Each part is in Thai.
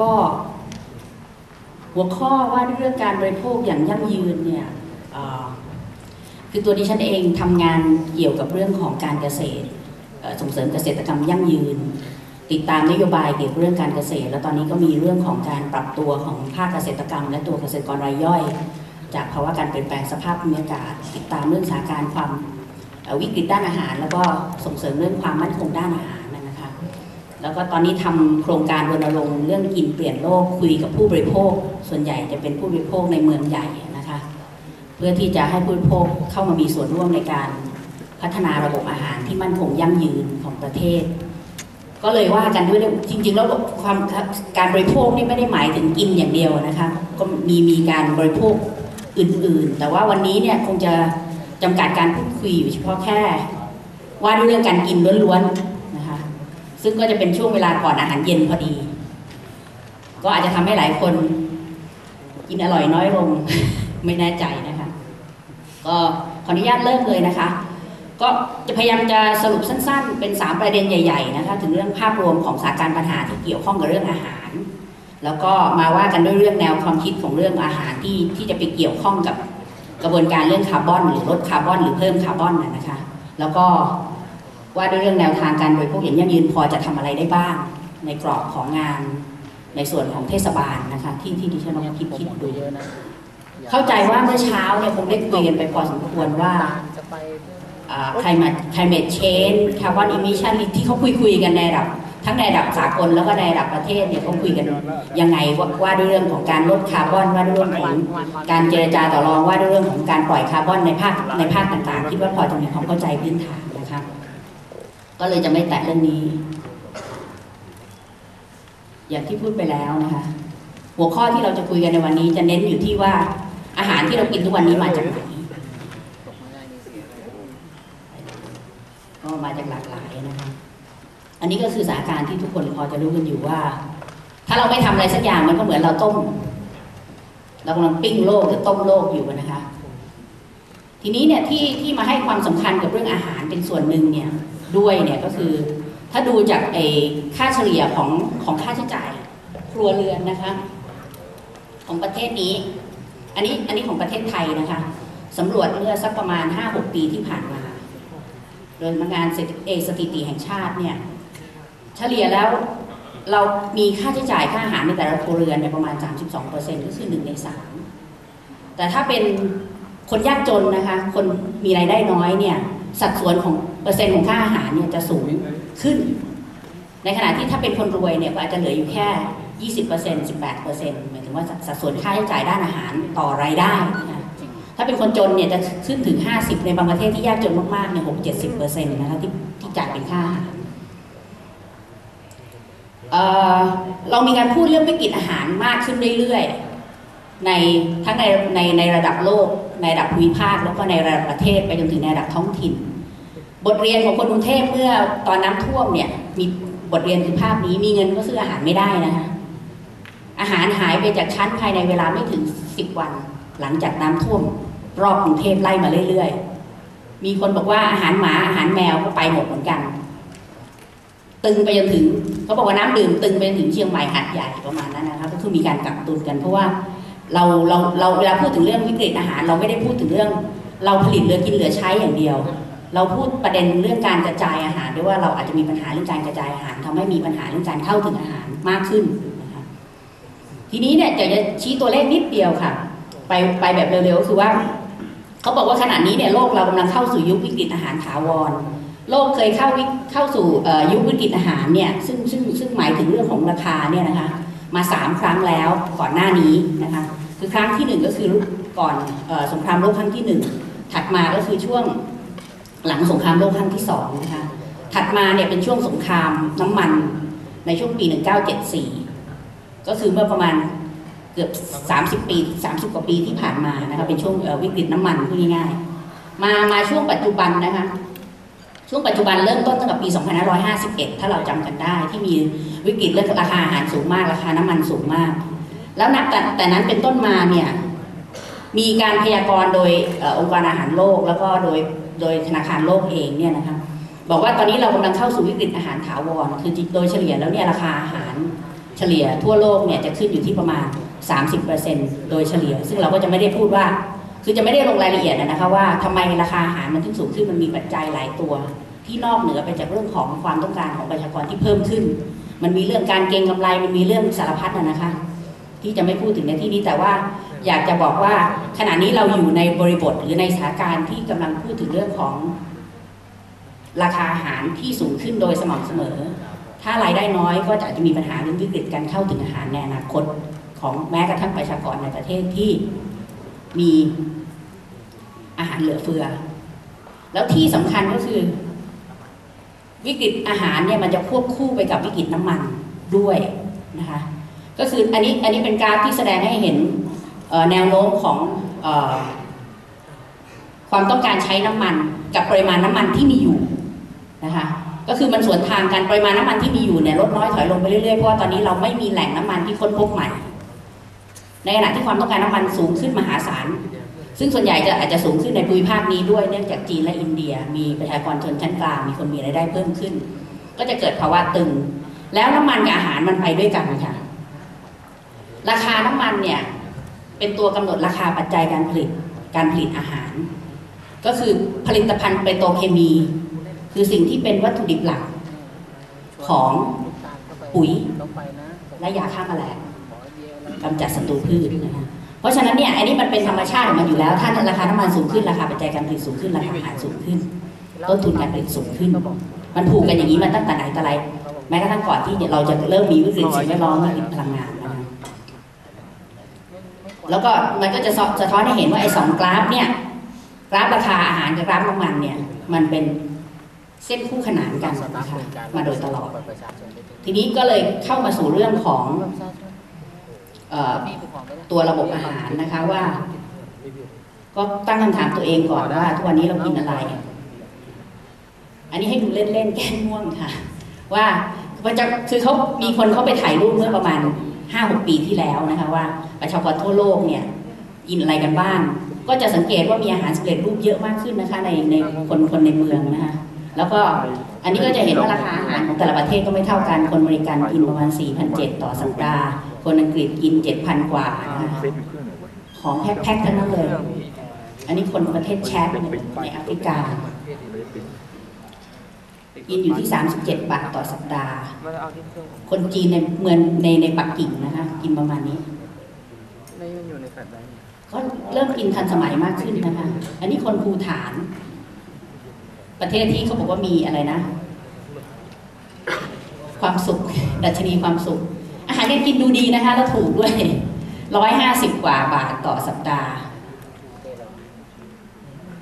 ก็หัวข้อว่าเรื่องการบริโภคอย่างยั่งยืนเนี่ยคือตัวดิฉันเองทำงานเกี่ยวกับเรื่องของการเกษตรส่งเสริมเกษตรกรรมยั่งยืน ติดตามนโยบายเกี่ยวกับเรื่องการเกษตร แล้วตอนนี้ก็มีเรื่องของการปรับตัวของภาคเกษตรกรรม และตัวเกษตรกรรายย่อย จากภาวะการเปลี่ยนแปลงสภาพภูมิอากาศ ติดตามเรื่องสถานการณ์ความวิกฤตด้านอาหาร แล้วก็ส่งเสริมเรื่องความมั่นคงด้านอาหาร แล้วก็ตอนนี้ทำโครงการรณรงค์เรื่องกินเปลี่ยนโลกคุยกับผู้บริโภค ส่วนใหญ่จะเป็นผู้บริโภคในเมืองใหญ่นะคะ เพื่อที่จะให้ผู้บริโภคเข้ามามีส่วนร่วมในการพัฒนาระบบอาหารที่มั่นคงยั่งยืนของประเทศ ก็เลยว่ากันด้วยจริงๆแล้วความการบริโภคนี่ไม่ได้หมายถึงกินอย่างเดียวนะคะก็มีมีการบริโภคอื่นๆ แต่ว่าวันนี้เนี่ยคงจะจำกัดการพูดคุยอยู่เฉพาะแค่ ว่าด้วยเรื่องการกินล้วนๆ ซึ่งก็จะเป็นช่วงเวลาก่อนอาหารเย็นพอดี ก็อาจจะทำให้หลายคน กินอร่อยน้อยลง ไม่แน่ใจนะคะ ก็ขออนุญาตเริ่มเลยนะคะ ก็จะพยายามจะสรุปสั้น ๆ เป็น 3 ประเด็นใหญ่ ๆ นะคะ ถึงเรื่องภาพรวมของสาการปัญหาที่เกี่ยวข้องกับเรื่องอาหาร แล้วก็มาว่ากันด้วยเรื่องแนวความคิดของเรื่องอาหารที่ที่จะไปเกี่ยวข้องกับกระบวนการเรื่องคาร์บอน หรือลดคาร์บอน หรือเพิ่มคาร์บอนนะคะ แล้วก็ ว่าด้วยเรื่องแนวทางการบริโภคอย่างยั่งยืนพอจะทำอะไรได้บ้าง ในกรอบของงานในส่วนของเทศบาลนะคะ ที่ที่ดิฉันลองคิดคิดดูเยอะนะเข้าใจว่าเมื่อเช้าเนี่ยคงได้คุยกันไปพอสมควรว่าจะไปคลายมา climate change carbon emission ที่เขาคุยคุยๆกันในระดับ ทั้งในระดับสากลแล้วก็ในระดับประเทศเนี่ยเขาคุยกันยังไงว่าว่าด้วยเรื่องของการลดคาร์บอนว่าด้วยเรื่องของการเจรจาต่อรองว่าด้วยเรื่องของการปล่อยคาร์บอนในภาคในภาคต่างๆ คิดว่าพอจะมีความเข้าใจพื้นฐานนะคะ ก็เลยจะไม่แตะเรื่องนี้ อย่างที่พูดไปแล้วนะคะ หัวข้อที่เราจะคุยกันในวันนี้ จะเน้นอยู่ที่ว่าอาหารที่เรากินทุกวันนี้มาจากไหนก็มาจากหลากหลายนะคะอันนี้ก็คือสถานการณ์ที่ทุกคนพอจะรู้กันอยู่ว่า ถ้าเราไม่ทำอะไรสักอย่างมันก็เหมือนเราต้ม เรากำลังปิ้งโลกหรือต้มโลกอยู่นะคะ ทีนี้เนี่ยที่ที่มาให้ความสำคัญกับเรื่องอาหารเป็นส่วนหนึ่งเนี่ย ด้วยเนี่ยก็คือ ถ้าดูจากไอ้ค่าเฉลี่ยของของค่าใช้จ่ายครัวเรือนนะคะ ของประเทศนี้ อันนี้อันนี้ของประเทศไทยนะคะสำรวจเมื่อสักประมาณ 5-6 ปีที่ผ่านมาโดยสำนังานเอสถิติแห่งชาติเนี่ยเฉลี่ยแล้วเรามีค่าใช้จ่ายค่าอาหารในแต่ละครัวเรือนเนี่ยประมาณ 32%ก็คือ1ใน3แต่ถ้าเป็นคนยากจนนะคะ คนมีรายได้น้อยเนี่ย สัดส่วนของเปอร์เซ็นต์ของค่าอาหารเนี่ยจะสูงขึ้น ในขณะที่ถ้าเป็นคนรวยเนี่ยก็อาจจะเหลืออยู่แค่ 20% 18%หมายถึงว่าสัดส่วนค่าใช้จ่ายด้านอาหารต่อรายได้นะคะถ้าเป็นคนจนเนี่ยจะขึ้นถึง 50 ในบางประเทศที่ยากจนมากๆเนี่ย6 70%นต์นะคะที่ที่จ่ายเป็นค่าอาหารเอ่อเรามีการพูดเรื่องวิกฤตอาหารมากขึ้นเรื่อยๆ ในทั้งในในในระดับโลก ในระดับภูมิภาคแล้วก็ในระดับประเทศไปจนถึงในระดับท้องถิ่น บทเรียนของคนกรุงเทพเมื่อตอนน้ำท่วมเนี่ยมีบทเรียนคือภาพนี้มีเงินก็ซื้ออาหารไม่ได้นะคะอาหารหายไปจากชั้นภายในเวลาไม่ถึงสิบวัน หลังจากน้ำท่วม รอบกรุงเทพไล่มาเรื่อยๆ มีคนบอกว่าอาหารหมาอาหารแมวก็ไปหมดเหมือนกัน ตึงไปจนถึงเขาบอกว่าน้ำดื่มตึงไปจนถึงเชียงใหม่หัดใหญ่ประมาณนั้นนะคะก็คือมีการกักตุนกันเพราะว่า เราเราเราเวลาพูดถึงเรื่องวิกฤตอาหาร เราไม่ได้พูดถึงเรื่อง เราผลิตเหลือกินเหลือใช้อย่างเดียว เราพูดประเด็นเรื่องการกระจายอาหารด้วยว่าเราอาจจะมีปัญหาเรื่องการกระจายอาหารทำให้มีปัญหาเรื่องการเข้าถึงอาหารมากขึ้นนะคะทีนี้เนี่ยจะจะชี้ตัวเลขนิดเดียวค่ะ ไปไปแบบเร็วๆก็คือว่าเขาบอกว่าขณะนี้เนี่ยโลกเรากำลังเข้าสู่ยุควิกฤตอาหารถาวรโลกเคยเข้าวิเข้าสู่ยุควิกฤตอาหารเนี่ยซึ่งซึ่งซึ่งหมายถึงเรื่องของราคาเนี่ยนะคะ มาสามครั้งแล้วก่อนหน้านี้นะคะคือครั้งที่หนึ่งก็คือก่อนออสงครามโลกครั้งที่หนึ่งถัดมาก็คือช่วงหลังสงครามโลกครั้งที่สองนะคะถัดมาเนี่ยเป็นช่วงสงครามน้ำมันในช่วงปี 1974 ก็คือเมื่อประมาณเกือบ 30 ปี 30 กว่าปีที่ผ่านมานะคะเป็นช่วงวิกฤตน้ำมันพูดง่ายๆมามาช่วงปัจจุบันนะคะ ช่วงปัจจุบันเริ่มต้นตั้งแต่ปี 2551 ถ้าเราจำกันได้ ที่มีวิกฤตเรื่องราคาอาหารสูงมาก ราคาน้ำมันสูงมาก แล้วนับแต่แต่นั้นเป็นต้นมาเนี่ยมีการพยากรณ์โดยออองค์การอาหารโลก แล้วก็โดยโดยธนาคารโลกเองเนี่ยนะคะบอกว่าตอนนี้เรากำลังเข้าสู่วิกฤตอาหารถาวรคือโดยเฉลี่ยแล้วเนี่ยราคาอาหารเฉลี่ยทั่วโลกเนี่ยจะขึ้นอยู่ที่ประมาณ 30%โดยเฉลี่ย ซึ่งเราก็จะไม่ได้พูดว่า คือจะไม่ได้ลงรายละเอียดนะคะว่าทำไมราคาอาหารมันถึงสูงขึ้นมันมีปัจจัยหลายตัว ที่นอกเหนือไปจากเรื่องของความต้องการของประชากรที่เพิ่มขึ้น มันมีเรื่องการเก็งกำไรมันมีเรื่องสารพัดนะนะคะ ที่จะไม่พูดถึงในที่นี้แต่ว่าอยากจะบอกว่าขณะนี้เราอยู่ในบริบทหรือในสถานการณ์ที่กำลังพูดถึงเรื่องของ ราคาอาหารที่สูงขึ้นโดยสม่ำเสมอ ถ้ารายได้น้อยก็จะอาจจะมีปัญหาเรื่องวิกฤตการเข้าถึงอาหารในอนาคตของแม้กระทั่งประชากรในประเทศที่ มีอาหารเหลือเฟือ แล้วที่สำคัญก็คือ วิกฤตอาหารเนี่ยมันจะควบคู่ไปกับวิกฤตน้ำมันด้วยนะคะก็คืออันนี้อันนี้เป็นกราฟที่แสดงให้เห็นแนวโน้มของออความต้องการใช้น้ำมันกับปริมาณน้ำมันที่มีอยู่นะคะก็คือมันสวนทางกันปริมาณน้ำมันที่มีอยู่เนี่ยลดน้อยถอยลงไปเรื่อยๆเพราะว่าตอนนี้เราไม่มีแหล่งน้ำมันที่ค้นพบใหม่ ในขณะที่ความต้องการน้ำมันสูงขึ้นมหาศาล ซึ่งส่วนใหญ่จะอาจจะสูงขึ้นในภูมิภาคนี้ด้วยเนื่องจากจีนและอินเดีย มีประชากรชนชั้นกลางมีคนมีรายได้เพิ่มขึ้น ก็จะเกิดภาวะตึง แล้วน้ำมันกับอาหารมันไปด้วยกันค่ะราคาน้ำมันเนี่ยเป็นตัวกำหนดราคาปัจจัยการผลิตการผลิตอาหาร ก็คือผลิตภัณฑ์เปโตเคมี คือสิ่งที่เป็นวัตถุดิบหลักของปุ๋ยและยาฆ่าแมลง กำจัดศัตรูพืชนะคะเพราะฉะนั้นเนี่ยอันนี้มันเป็นธรรมชาติของมันอยู่แล้ว ถ้าราคาน้ำมันสูงขึ้นราคาปัจจัยการผลิตสูงขึ้นราคาอาหารสูงขึ้นต้นทุนการผลิตสูงขึ้น มันผูกกันอย่างนี้มาตั้งแต่ไหนแต่ไรแม้กระทั่งก่อนที่เราจะเริ่มมีวิกฤตสิ่งแวดล้อมวิกฤตพลังงานนะคะแล้วก็มันก็จะสะท้อนให้เห็นว่าไอ้สองกราฟเนี่ยกราฟราคาอาหารกับกราฟน้ำมันเนี่ยมันเป็นเส้นคู่ขนานกันนะคะมาโดยตลอด ทีนี้ก็เลยเข้ามาสู่เรื่องของเอ่อ ตัวระบบอาหารนะคะว่า ก็ตั้งคำถามตัวเองก่อนว่าทุกวันนี้เรากินอะไร อันนี้ให้ดูเล่นๆแก้ง่วงค่ะ ว่ามันจะคือเขามีคนเขาไปถ่ายรูปเมื่อประมาณห้าหกปีที่แล้วนะคะว่าประชากรทั่วโลกเนี่ยกินอะไรกันบ้าง ก็จะสังเกตว่ามีอาหารสำเร็จรูปเยอะมากขึ้นนะคะในในคนคนในเมืองนะคะแล้วก็อันนี้ก็จะเห็นว่าราคาอาหารของแต่ละประเทศก็ไม่เท่ากัน คนอเมริกันกินประมาณ4,700ต่อสัปดาห์ คนอังกฤษกิน7,000กว่านะคะของแพ็คๆทั้งนั้นเลย อันนี้คนประเทศแชดในแอฟริกา กินอยู่ที่ 37 บาทต่อสัปดาห์ คนจีนในเมืองในในปักกิ่งนะคะ กินประมาณนี้ไม่มันอยู่ในแฟลชไดรฟ์ก็เริ่มกินทันสมัยมากขึ้นนะคะ อันนี้คนภูฐาน ประเทศที่เขาบอกว่ามีอะไรนะ ความสุข ดัชนีความสุข อาหารการกินดูดีนะคะแล้วถูกด้วยร้อยห้าสิบกว่าบาทต่อสัปดาห์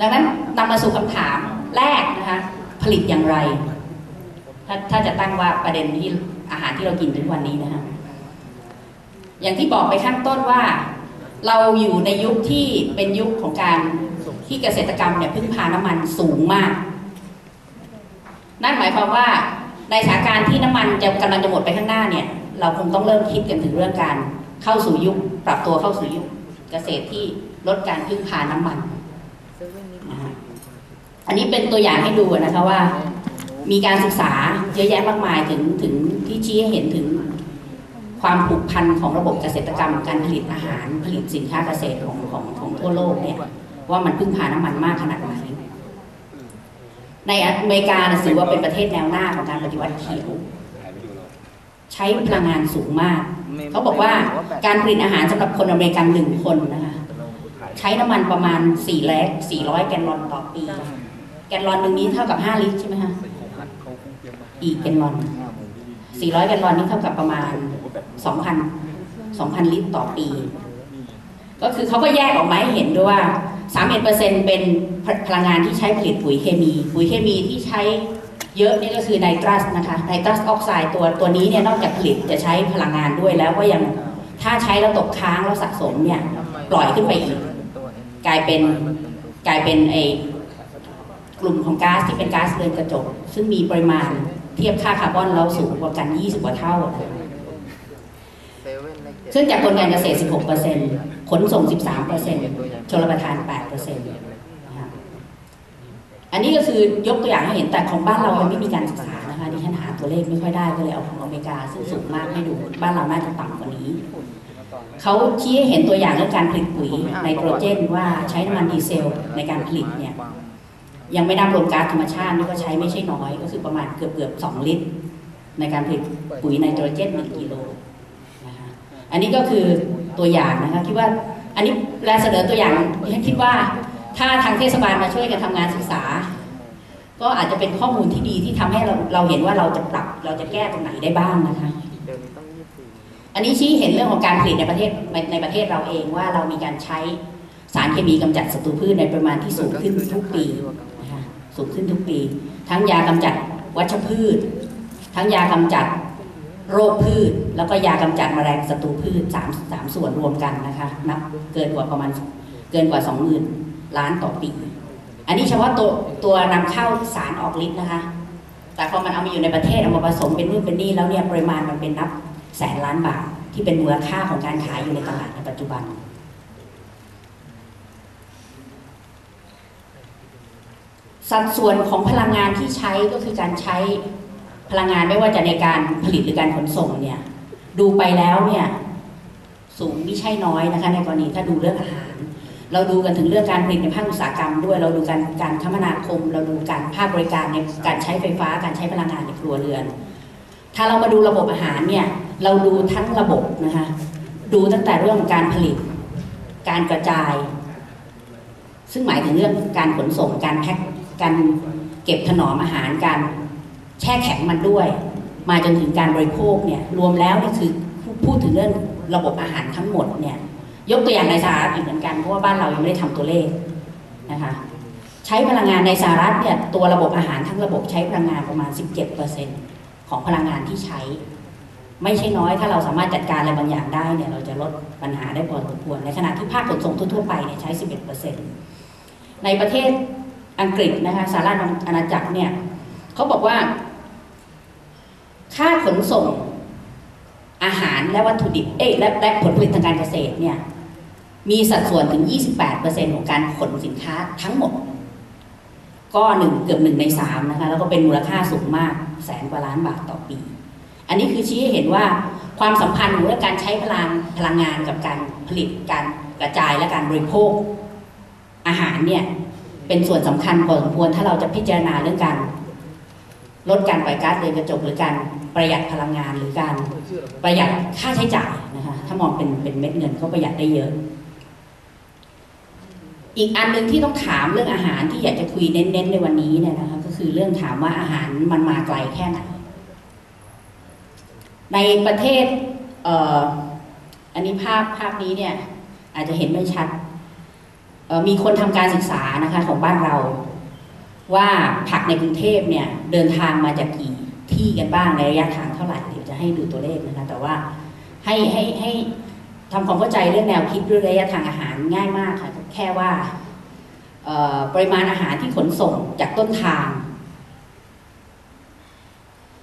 ดังนั้นนำมาสู่คำถามแรกนะคะ ผลิตอย่างไร ถ้าถ้าจะตั้งว่าประเด็นที่อาหารที่เรากินทุกวันนี้นะคะอย่างที่บอกไปข้างต้นว่า เราอยู่ในยุคที่เป็นยุคของการที่เกษตรกรรมเนี่ยพึ่งพาน้ำมันสูงมาก นั่นหมายความว่าในสถานการณ์ที่น้ำมันจะกำลังจะหมดไปข้างหน้าเนี่ย เราคงต้องเริ่มคิดกันถึงเรื่องการเข้าสู่ยุคปรับตัวเข้าสู่ยุคเกษตรที่ลดการพึ่งพาน้ำมันอันนี้เป็นตัวอย่างให้ดูนะคะว่า มีการศึกษาเยอะแยะมากมายถึงถึงที่ชี้ให้เห็นถึงความผูกพันของระบบเกษตรกรรมการผลิตอาหารผลิตสินค้าเกษตรของของของทั่วโลกเนี่ยว่ามันพึ่งพาน้ำมันมากขนาดไหนในอเมริกาถือว่าเป็นประเทศแนวหน้าของการปฏิวัติเขียว ใช้พลังงานสูงมาก เขาบอกว่าการผลิตอาหารสำหรับคนอเมริกันหนึ่งคนนะคะใช้น้ำมันประมาณ4แลก400 แกลลอนต่อปี แกลลอนหนึ่งนี้เท่ากับ 5 ลิตรใช่ไหมคะเขาคงเตรียมมาอีกแกลลอน 400 แกลลอนนี่เท่ากับประมาณ 2,000 2,000 ลิตรต่อปี ก็คือเขาก็แยกออกมาให้เห็นด้วยว่า 31%เป็นพลังงานที่ใช้ผลิตปุ๋ยเคมี ปุ๋ยเคมีที่ใช้ เยอะนี่ก็คือไนตรัสนะคะไนตรัสออกไซด์ตัวตัวนี้เนี่ยนอกจากผลิตจะใช้พลังงานด้วยแล้วก็ยังถ้าใช้แล้วตกค้างแล้วสะสมเนี่ยปล่อยขึ้นไปอีก กลายเป็นกลายเป็นไอกลุ่มของก๊าซที่เป็นก๊าซเรือนกระจก ซึ่งมีปริมาณเทียบค่าคาร์บอนเราสูงกว่ากัน 20 กว่าเท่า ซึ่งจากคนงานเกษตร 16%ขนส่ง 13%ชลประทาน8%นะคะ อันนี้ก็คือยกตัวอย่างให้เห็นแต่ของบ้านเรามันไม่มีการศึกษานะคะดิฉันหาตัวเลขไม่ค่อยได้ก็เลยเอาของอเมริกาซึ่งสูงมากให้ดูบ้านเราน่าจะต่ำกว่านี้เขาชี้ให้เห็นตัวอย่างเรื่องการผลิตปุ๋ยไนโตรเจนว่าใช้น้ำมันดีเซลในการผลิตเนี่ยยังไม่นับรวมก๊าซธรรมชาตินี่ก็ใช้ไม่ใช่น้อยก็คือประมาณเกือบเกือบสองลิตร ในการผลิตปุ๋ยไนโตรเจนหนึ่งกิโลนะคะอันนี้ก็คือตัวอย่างนะคะคิดว่าอันนี้แลเสนอตัวอย่างที่คิดว่า ถ้าทางเทศบาลมาช่วยกันทำงานศึกษา ก็อาจจะเป็นข้อมูลที่ดีที่ทำให้เราเราเห็นว่าเราจะปรับเราจะแก้ตรงไหนได้บ้างนะคะเดี๋ยวนี้ต้องยี่สิบสี่อันนี้ชี้เห็นเรื่องของการผลิตในประเทศในในประเทศเราเองว่าเรามีการใช้สารเคมีกำจัดศัตรูพืชในปริมาณที่สูงขึ้นทุกปีนะคะสูงขึ้นทุกปี ทั้งยากำจัดวัชพืช ทั้งยากำจัดโรคพืช แล้วก็ยากำจัดแมลงศัตรูพืชสามสามส่วนรวมกันนะคะนับเกินกว่าประมาณเกินกว่าสองหมื่น ล้านต่อปี อันนี้เฉพาะตัวตัวนำเข้าสารออกฤทธิ์นะคะ แต่พอมันเอามาอยู่ในประเทศเอามาผสมเป็นนู่นเป็นนี่แล้วเนี่ยปริมาณมันเป็นนับแสนล้านบาทที่เป็นมูลค่าของการขายอยู่ในตลาดในปัจจุบัน สัดส่วนของพลังงานที่ใช้ก็คือการใช้พลังงานไม่ว่าจะในการผลิตหรือการขนส่งเนี่ยดูไปแล้วเนี่ยสูงไม่ใช่น้อยนะคะในกรณีถ้าดูเรื่องอาหาร เราดูกันถึงเรื่องการผลิตในภาคอุตสาหกรรมด้วย เราดูการการคมนาคม เราดูการภาคบริการในการใช้ไฟฟ้า การใช้พลังงานในครัวเรือน ถ้าเรามาดูระบบอาหารเนี่ย เราดูทั้งระบบนะคะ ดูตั้งแต่เรื่องการผลิต การกระจาย ซึ่งหมายถึงเรื่องการขนส่ง การแพ็ค การเก็บถนอมอาหาร การแช่แข็งมันด้วย มาจนถึงการบริโภคเนี่ย รวมแล้วนี่คือพูดถึงเรื่องระบบอาหารทั้งหมดเนี่ย ยกตัวอย่างในสหรัฐอีกเหมือนกันเพราะว่าบ้านเรายังไม่ได้ทำตัวเลขนะคะใช้พลังงานในสหรัฐเนี่ยตัวระบบอาหารทั้งระบบใช้พลังงานประมาณ 17%ของพลังงานที่ใช้ ไม่ใช่น้อยถ้าเราสามารถจัดการอะไรบางอย่างได้เนี่ยเราจะลดปัญหาได้พอสมควรในขณะที่ภาคขนส่งทั่วไปเนี่ยใช้ 11%ในประเทศอังกฤษนะคะสหราชอาณาจักรเนี่ยเขาบอกว่า ค่าขนส่งอาหารและวัตถุดิบเอ้ยและและผลผลิตทางการเกษตรเนี่ย มีสัดส่วนถึง 28%ของการขนสินค้าทั้งหมด ก็หนึ่งเกือบหนึ่งในสามนะคะ แล้วก็เป็นมูลค่าสูงมากแสนกว่าล้านบาทต่อปี อันนี้คือชี้ให้เห็นว่าความสัมพันธ์ของเรื่องการใช้พลังพลังงานกับการผลิตการกระจายและการบริโภค อาหารเนี่ยเป็นส่วนสำคัญพอสมควรถ้าเราจะพิจารณาเรื่องการลดการปล่อยก๊าซเรือนกระจกหรือการประหยัดพลังงานหรือการประหยัดค่าใช้จ่ายนะคะถ้ามองเป็นเป็นเม็ดเงินก็ประหยัดได้เยอะ อีกอันหนึ่งที่ต้องถามเรื่องอาหารที่อยากจะคุยเน้นๆในวันนี้เนี่ยนะคะก็คือเรื่องถามว่าอาหารมันมาไกลแค่ไหน ในประเทศเอ,อันนี้ภาพภาพนี้เนี่ยอาจจะเห็นไม่ชัด มีคนทำการศึกษานะคะของบ้านเรา ว่าผักในกรุงเทพเนี่ยเดินทางมาจากกี่ที่กันบ้างในระยะทางเท่าไหร่เดี๋ยวจะให้ดูตัวเลขนะคะแต่ว่าให้ให้ให้ทำความเข้าใจเรื่องแนวคิดเรื่องระยะทางอาหารง่ายมากค่ะ แค่ว่าปริมาณอาหารที่ขนส่งจากต้นทาง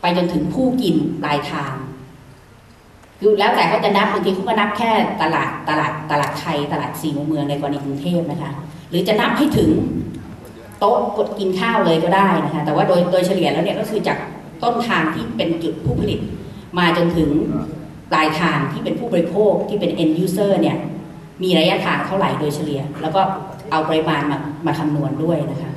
ไปจนถึงผู้กินปลายทางคือแล้วแต่เขาจะนับบางทีเขาก็นับแค่ตลาดตลาดตลาดไทยตลาดสี่มุมเมืองในกรณีกรุงเทพนะคะ หรือจะนับให้ถึงโต๊ะกดกินข้าวเลยก็ได้นะคะแต่ว่าโดยโดยเฉลี่ยแล้วเนี่ยก็คือจากต้นทางที่เป็นจุดผู้ผลิต มาจนถึงปลายทางที่เป็นผู้บริโภคที่เป็น end user เนี่ย มีระยะทางเท่าไหร่โดยเฉลี่ย แล้วก็เอาปริมาณมามาคำนวณด้วยนะคะ